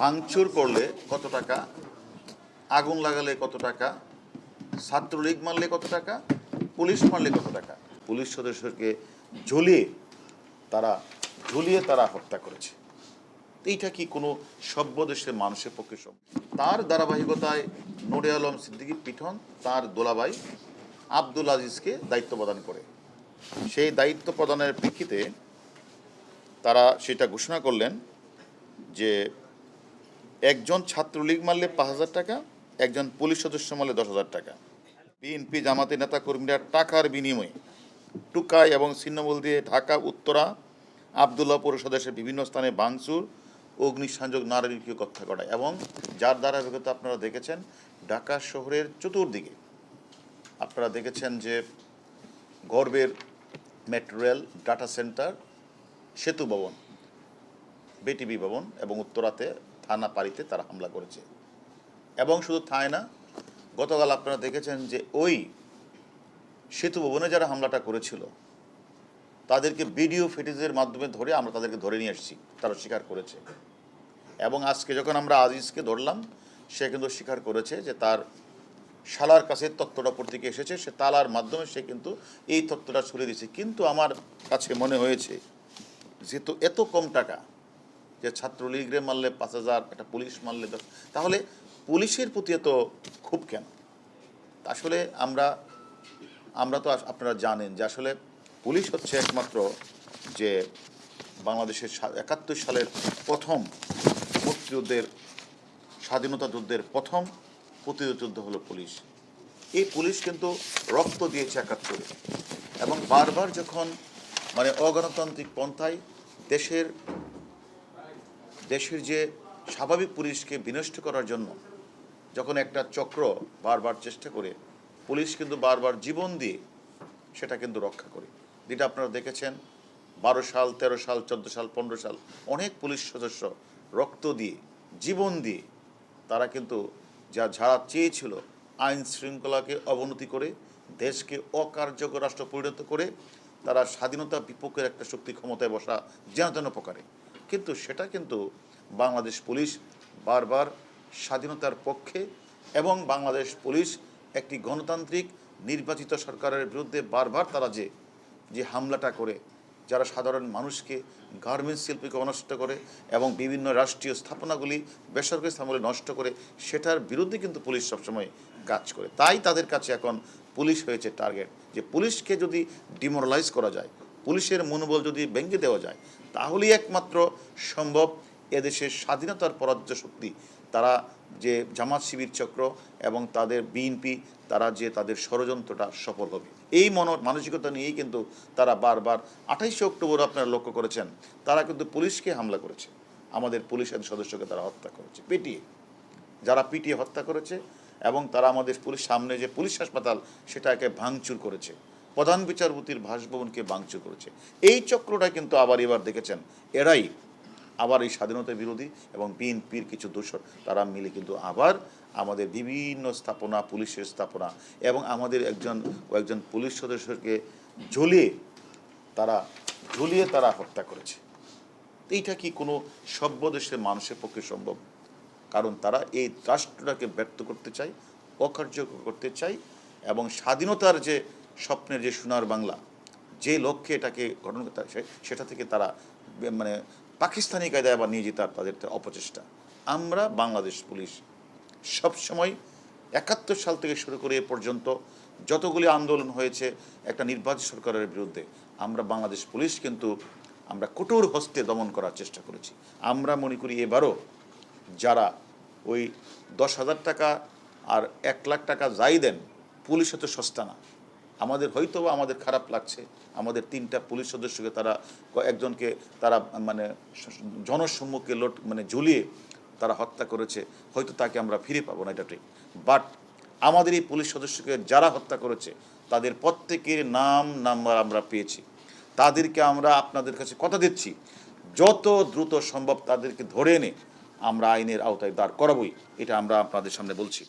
ভাঙচুর করলে কত টাকা? আগুন লাগালে কত টাকা? ছাত্রলীগ মারলে কত টাকা? পুলিশ মারলে কত টাকা? পুলিশ সদস্যকে ঝুলিয়ে তারা ঝুলিয়ে তারা হত্যা করেছে। এইটা কি কোনো সভ্য দেশের মানুষের পক্ষে সব তার ধারাবাহিকতায় নোরে আলম সিদ্দিকী পিঠন, তার দোলাবাই আব্দুল আজিজকে দায়িত্ব প্রদান করে। সেই দায়িত্ব প্রদানের প্রেক্ষিতে তারা সেটা ঘোষণা করলেন যে একজন ছাত্রলীগ মারলে পাঁচ হাজার টাকা, একজন পুলিশ সদস্য মারলে দশ হাজার টাকা। বিএনপি জামাতে নেতা কর্মীরা টাকার বিনিময়ে টুকাই এবং ছিন্নমূল দিয়ে ঢাকা, উত্তরা, আবদুল্লাহ পৌরসদেশের বিভিন্ন স্থানে ভাঙচুর, অগ্নিসংযোগ নারীকে হত্যা করা এবং যার ধারাবাহিকতা আপনারা দেখেছেন ঢাকা শহরের চতুর্দিকে। আপনারা দেখেছেন যে গর্বের মেট্রো রেল ডাটা সেন্টার সেতু ভবন বিটিভি ভবন এবং উত্তরাতে থানা পাড়িতে তারা হামলা করেছে। এবং শুধু থায় না, গতকাল আপনারা দেখেছেন যে ওই সেতু ভবনে যারা হামলাটা করেছিল, তাদেরকে ভিডিও ফিটেজের মাধ্যমে ধরে আমরা তাদেরকে ধরে নিয়ে এসেছি তারা স্বীকার করেছে। এবং আজকে যখন আমরা আজিজকে ধরলাম, সে কিন্তু স্বীকার করেছে যে তার শালার কাছে তথ্যটা পত্রিকা এসেছে, সে তালার মাধ্যমে সে কিন্তু এই তত্ত্বটা ছুড়ে দিয়েছে। কিন্তু আমার কাছে মনে হয়েছে, যেহেতু এত কম টাকা যে ছাত্রলীগরে মারলে পাঁচ হাজার, একটা পুলিশ মারলে তাহলে পুলিশের প্রতি এত খুব কেন? আসলে আমরা আমরা তো আপনারা জানেন যে আসলে পুলিশ হচ্ছে একমাত্র যে বাংলাদেশের একাত্তর সালের প্রথম মুক্তিযুদ্ধের, স্বাধীনতা যুদ্ধের প্রথম প্রতিরোধ যুদ্ধ হলো পুলিশ। এই পুলিশ কিন্তু রক্ত দিয়েছে একাত্তরে এবং বারবার যখন মানে অগণতান্ত্রিক পন্থায় দেশের দেশের যে স্বাভাবিক পুলিশকে বিনষ্ট করার জন্য যখন একটা চক্র বারবার চেষ্টা করে, পুলিশ কিন্তু বারবার জীবন দিয়ে সেটা কিন্তু রক্ষা করে। যেটা আপনারা দেখেছেন, বারো সাল, তেরো সাল, চোদ্দ সাল, পনেরো সাল অনেক পুলিশ সদস্য রক্ত দিয়ে, জীবন দিয়ে তারা কিন্তু যা যারা চেয়েছিল আইন শৃঙ্খলাকে অবনতি করে, দেশকে অকার্যকর রাষ্ট্র পরিণত করে, তারা স্বাধীনতা বিপক্ষের একটা শক্তি ক্ষমতায় বসা যেন তেন প্রকারে। কিন্তু সেটা কিন্তু বাংলাদেশ পুলিশ বারবার স্বাধীনতার পক্ষে এবং বাংলাদেশ পুলিশ একটি গণতান্ত্রিক নির্বাচিত সরকারের বিরুদ্ধে বারবার তারা যে যে হামলাটা করে, যারা সাধারণ মানুষকে গার্মেন্টস শিল্পীকে অনষ্ট করে এবং বিভিন্ন রাষ্ট্রীয় স্থাপনাগুলি বেসরকারি স্থাপনাগুলি নষ্ট করে, সেটার বিরুদ্ধে কিন্তু পুলিশ সবসময় কাজ করে। তাই তাদের কাছে এখন পুলিশ হয়েছে টার্গেট যে পুলিশকে যদি ডিমোরালাইজ করা যায় পুলিশের মনোবল যদি ভেঙে দেওয়া যায়, তাহলেই একমাত্র সম্ভব এদেশের স্বাধীনতার পরাজ্য শক্তি। তারা যে জামাত শিবির চক্র এবং তাদের বিএনপি, তারা যে তাদের ষড়যন্ত্রটা সফল হবে। এই মন, মানসিকতা নিয়েই কিন্তু তারা বারবার আঠাইশে অক্টোবর আপনারা লক্ষ্য করেছেন, তারা কিন্তু পুলিশকে হামলা করেছে। আমাদের পুলিশের সদস্যকে তারা হত্যা করেছে, পিটিয়ে। যারা পিটিয়ে হত্যা করেছে এবং তারা আমাদের পুলিশ সামনে যে পুলিশ হাসপাতাল, সেটাকে ভাঙচুর করেছে। প্রধান বিচারপতির বাসভবনকে ভাঙচুর করেছে। এই চক্রটা কিন্তু আবার এবার দেখেছেন এরাই। আবার এই স্বাধীনতা বিরোধী এবং বিএনপির কিছু দোষর, তারা মিলে কিন্তু আবার আমাদের বিভিন্ন স্থাপনা, পুলিশের স্থাপনা এবং আমাদের একজন ও একজন পুলিশ সদস্যকে ঝুলিয়ে তারা ঝুলিয়ে তারা হত্যা করেছে। এইটা কি কোনো সভ্য দেশের মানুষের পক্ষে সম্ভব? কারণ তারা এই রাষ্ট্রটাকে ব্যর্থ করতে চায়, অকার্যকর করতে চায় এবং স্বাধীনতার যে স্বপ্নের যে সোনার বাংলা, যে লক্ষ্যে এটাকে গঠন করতে সেটা থেকে তারা মানে পাকিস্তানি কায়দায় আবার নিয়ে যেতে তাদের অপচেষ্টা। আমরা বাংলাদেশ পুলিশ সবসময় একাত্তর সাল থেকে শুরু করে এ পর্যন্ত যতগুলি আন্দোলন হয়েছে একটা নির্বাচিত সরকারের বিরুদ্ধে, আমরা বাংলাদেশ পুলিশ কিন্তু আমরা কঠোর হস্তে দমন করার চেষ্টা করেছি। আমরা মনে করি এবারও যারা ওই দশ হাজার টাকা আর এক লাখ টাকা যাই দেন, পুলিশ তো সস্তা না। আমাদের হয়তো আমাদের খারাপ লাগছে। আমাদের তিনটা পুলিশ সদস্যকে তারা একজনকে তারা মানে জনসম্মুখে লোট মানে ঝুলিয়ে তারা হত্যা করেছে। হয়তো তাকে আমরা ফিরে পাবো না এটা ঠিক। বাট আমাদের এই পুলিশ সদস্যকে যারা হত্যা করেছে, তাদের প্রত্যেকের নাম, নাম্বার আমরা পেয়েছি। তাদেরকে আমরা আপনাদের কাছে কথা দিচ্ছি। যত দ্রুত সম্ভব তাদেরকে ধরে এনে আমরা আইনের আওতায় দাঁড় করাবই। এটা আমরা আপনাদের সামনে বলছি।